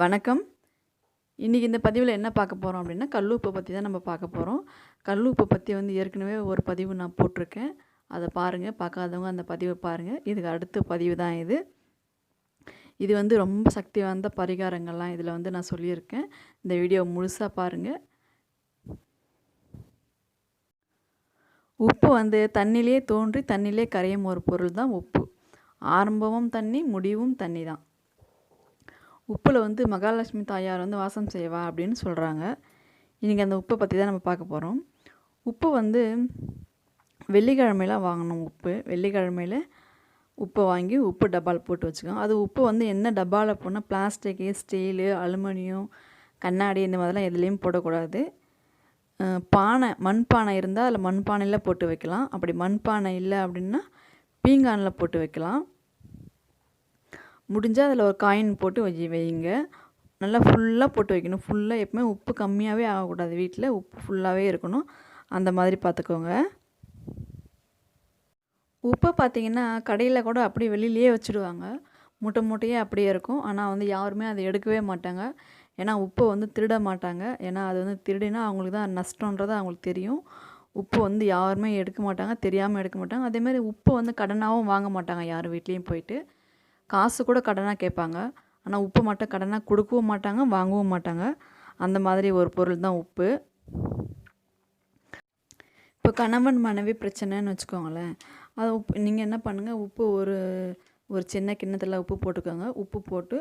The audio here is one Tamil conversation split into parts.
வணக்கம். இன்றைக்கி இந்த பதிவில் என்ன பார்க்க போகிறோம் அப்படின்னா கல்லுப்பை பற்றி தான் நம்ம பார்க்க போகிறோம் கல்லுப்பை பற்றி வந்து ஏற்கனவே ஒரு பதிவு நான் போட்டிருக்கேன். அதை பாருங்கள் பார்க்காதவங்க அந்த பதிவை பாருங்கள் இதுக்கு அடுத்த பதிவு தான் இது. இது வந்து ரொம்ப சக்தி வாய்ந்த பரிகாரங்கள்லாம் இதில் வந்து நான் சொல்லியிருக்கேன். இந்த வீடியோ முழுசாக பாருங்கள் உப்பு வந்து தண்ணிலே தோன்றி தண்ணிலே கரையும் ஒரு பொருள் தான் உப்பு. ஆரம்பமும் தண்ணி முடிவும் தண்ணி தான். உப்பில் வந்து மகாலட்சுமி தாயார் வந்து வாசம் செய்வா அப்படின்னு சொல்கிறாங்க இன்றைக்கி அந்த உப்பை பற்றி தான் நம்ம பார்க்க போகிறோம் உப்பு வந்து வெள்ளிக்கிழமையில் வாங்கணும் உப்பு. வெள்ளிக்கிழமையில் உப்பை வாங்கி உப்பு டப்பாவில் போட்டு வச்சுக்கோங்க அது உப்பு வந்து என்ன டப்பாவில் போனால் பிளாஸ்டிக்கு ஸ்டீலு அலுமினியம் கண்ணாடி இந்த மாதிரிலாம் எதுலேயும் போடக்கூடாது. பானை மண்பானை இருந்தால் அதில் மண்பானையில் போட்டு வைக்கலாம். அப்படி மண்பானை இல்லை அப்படின்னா பீங்கானில் போட்டு வைக்கலாம். முடிஞ்சால் அதில் ஒரு காயின் போட்டு வச்சு வைங்க நல்லா ஃபுல்லாக போட்டு வைக்கணும். ஃபுல்லாக எப்பவுமே உப்பு கம்மியாகவே ஆகக்கூடாது. வீட்டில் உப்பு ஃபுல்லாகவே இருக்கணும். அந்த மாதிரி பார்த்துக்கோங்க உப்பை பார்த்திங்கன்னா கடையில் கூட அப்படியே வெளியிலேயே வச்சுடுவாங்க. மூட்டை மூட்டையே அப்படியே இருக்கும். ஆனால் வந்து யாருமே அதை எடுக்கவே மாட்டாங்க. ஏன்னா உப்பை வந்து திருட மாட்டாங்க. ஏன்னா அது வந்து திருடினா அவங்களுக்கு தான் நஷ்டன்றது அவங்களுக்கு தெரியும். உப்பு வந்து யாருமே எடுக்க மாட்டாங்க. தெரியாமல் எடுக்க மாட்டாங்க. அதேமாதிரி உப்பு வந்து கடனாகவும் வாங்க மாட்டாங்க யார் வீட்லேயும் போயிட்டு. காசு கூட கடனாக கேட்பாங்க. ஆனால் உப்பு மட்டும் கடனாக கொடுக்கவும் மாட்டாங்க வாங்கவும் மாட்டாங்க. அந்த மாதிரி ஒரு பொருள் தான் உப்பு. இப்போ கணவன் மனைவி பிரச்சனைன்னு வச்சுக்கோங்களேன். அது உப்பு நீங்கள் என்ன பண்ணுங்கள் உப்பு ஒரு ஒரு சின்ன கிண்ணத்தில் உப்பு போட்டுக்கோங்க. உப்பு போட்டு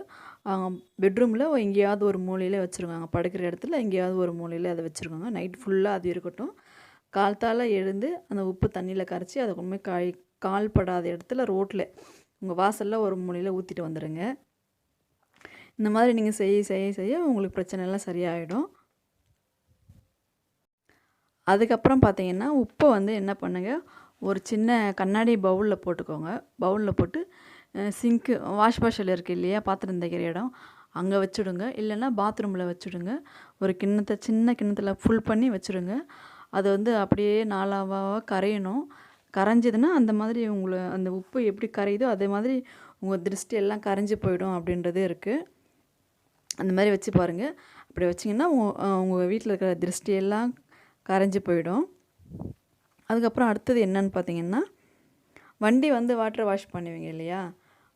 பெட்ரூமில் எங்கேயாவது ஒரு மூலையில் வச்சுருக்காங்க. படுக்கிற இடத்துல எங்கேயாவது ஒரு மூலையில் அதை வச்சுருக்காங்க. நைட் ஃபுல்லாக அது இருக்கட்டும். காலத்தால் எழுந்து அந்த உப்பு தண்ணியில் கரைச்சி அதை கொண்டு போய் காய் கால் படாத இடத்துல ரோட்டில் உங்கள் வாசலில் ஒரு மூலையில் ஊற்றிட்டு வந்துடுங்க இந்த மாதிரி நீங்கள் செய்ய செய்ய செய்ய உங்களுக்கு பிரச்சனைலாம் சரியாயிடும். அதுக்கப்புறம் பார்த்தீங்கன்னா உப்பை வந்து என்ன பண்ணுங்கள் ஒரு சின்ன கண்ணாடி பவுலில் போட்டுக்கோங்க. பவுலில் போட்டு சிங்க்கு வாஷ் பாஷல் இருக்குது இல்லையா பாத்திரம் தைக்கிற இடம் அங்கே வச்சுடுங்க. இல்லைன்னா பாத்ரூமில் வச்சுடுங்க. ஒரு கிண்ணத்தை சின்ன கிண்ணத்தில் ஃபுல் பண்ணி வச்சுடுங்க. அது வந்து அப்படியே நாளாவாக கரையணும். கரைஞ்சதுன்னா அந்த மாதிரி உங்களை அந்த உப்பு எப்படி கரையுதோ அதே மாதிரி உங்கள் திருஷ்டி எல்லாம் கரைஞ்சி போயிடும் அப்படின்றது இருக்குது அந்த மாதிரி வச்சு பாருங்கள் அப்படி வச்சிங்கன்னா உங்கள் வீட்டில் இருக்கிற திருஷ்டி எல்லாம் கரைஞ்சி போயிடும். அதுக்கப்புறம் அடுத்தது என்னன்னு பார்த்தீங்கன்னா வண்டி வந்து வாட்டர் வாஷ் பண்ணுவீங்க இல்லையா?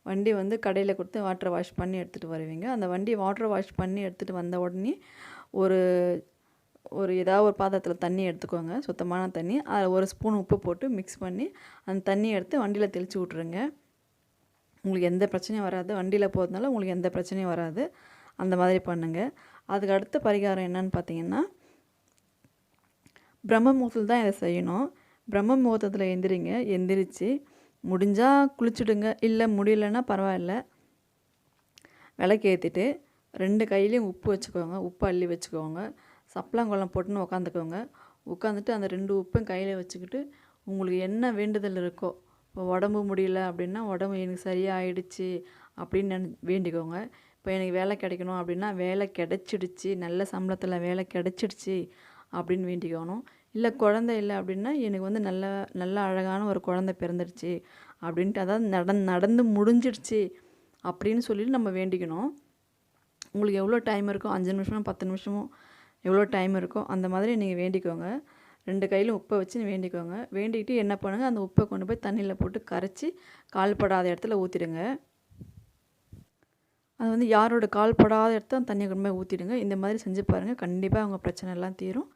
வண்டி வந்து கடையில் கொடுத்து வாட்டர் வாஷ் பண்ணி எடுத்துகிட்டு வருவீங்க. அந்த வண்டி வாட்டர் வாஷ் பண்ணி எடுத்துகிட்டு வந்த உடனே ஒரு ஒரு ஏதாவது ஒரு பாத்திரத்தில் தண்ணி எடுத்துக்கோங்க சுத்தமான தண்ணி. அதில் ஒரு ஸ்பூன் உப்பு போட்டு மிக்ஸ் பண்ணி அந்த தண்ணியை எடுத்து வண்டியில் தெளித்து விட்ருங்க உங்களுக்கு எந்த பிரச்சனையும் வராது. வண்டியில் போகிறதுனால உங்களுக்கு எந்த பிரச்சனையும் வராது. அந்த மாதிரி பண்ணுங்கள் அதுக்கு அடுத்த பரிகாரம் என்னன்னு பார்த்தீங்கன்னா பிரம்ம முகூர்த்தத்தில் தான் இதை செய்யணும். பிரம்ம முகூர்த்தத்தில் எந்திரிங்க. எந்திரிச்சு முடிஞ்சால் குளிச்சுடுங்க. இல்லை முடியலன்னா பரவாயில்ல. விளக்கு ஏற்றிட்டு ரெண்டு கையிலையும் உப்பு வச்சுக்கோங்க. உப்பு அள்ளி வச்சுக்கோங்க. சப்பலாங்குளம் போட்டுன்னு உக்காந்துக்கோங்க. உட்காந்துட்டு அந்த ரெண்டு உப்பையும் கையில் வச்சுக்கிட்டு உங்களுக்கு என்ன வேண்டுதல் இருக்கோ இப்போ உடம்பு முடியல அப்படின்னா உடம்பு எனக்கு சரியாக ஆயிடுச்சு அப்படின்னு நினை வேண்டிக்கோங்க. இப்போ எனக்கு வேலை கிடைக்கணும் அப்படின்னா வேலை கிடைச்சிடுச்சு நல்ல சம்பளத்தில் வேலை கிடைச்சிடுச்சு அப்படின்னு வேண்டிக்கணும். இல்லை குழந்த இல்லை அப்படின்னா எனக்கு வந்து நல்ல நல்ல அழகான ஒரு குழந்த பிறந்துடுச்சு அப்படின்ட்டு அதாவது நடந் நடந்து முடிஞ்சிடுச்சு அப்படின்னு சொல்லிட்டு நம்ம வேண்டிக்கணும். உங்களுக்கு எவ்வளோ டைம் இருக்கோ அஞ்சு நிமிஷமோ பத்து நிமிஷமோ எவ்வளோ டைம் இருக்கோ அந்த மாதிரி நீங்கள் வேண்டிக்கோங்க. ரெண்டு கையிலும் உப்பை வச்சு வேண்டிக்கோங்க. வேண்டிக்கிட்டு என்ன பண்ணுங்கள் அந்த உப்பை கொண்டு போய் தண்ணியில் போட்டு கரைச்சி கால் படாத இடத்துல ஊற்றிடுங்க அது வந்து யாரோட கால் படாத இடத்த தண்ணியை கொண்டு போய் ஊற்றிடுங்க இந்த மாதிரி செஞ்சு பாருங்கள் கண்டிப்பாக அவங்க பிரச்சனை எல்லாம் தீரும்.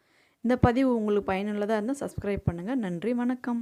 இந்த பதிவு உங்களுக்கு பயனுள்ளதாக இருந்தால் சப்ஸ்கிரைப் பண்ணுங்கள் நன்றி வணக்கம்.